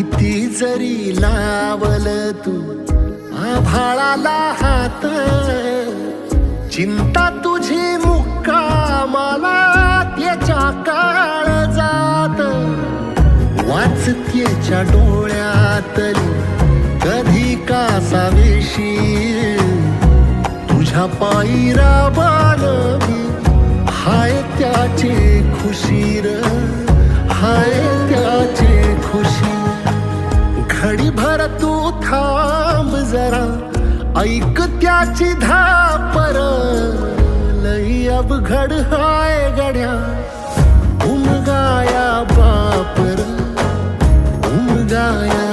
किती जरी लावल तू आभाळाला हात चिंता तुझी मुक्कामाला त्याच्या काळ जात. वाचतेच्या डोळ्यातली कधी कासावेशी तुझ्या पायीरा बाल हाय त्याचे खुशीर. घडी भर तू थांब जरा ऐक त्याची धापर लई अवघड हाय गड्या उमगाया बापर उमगाया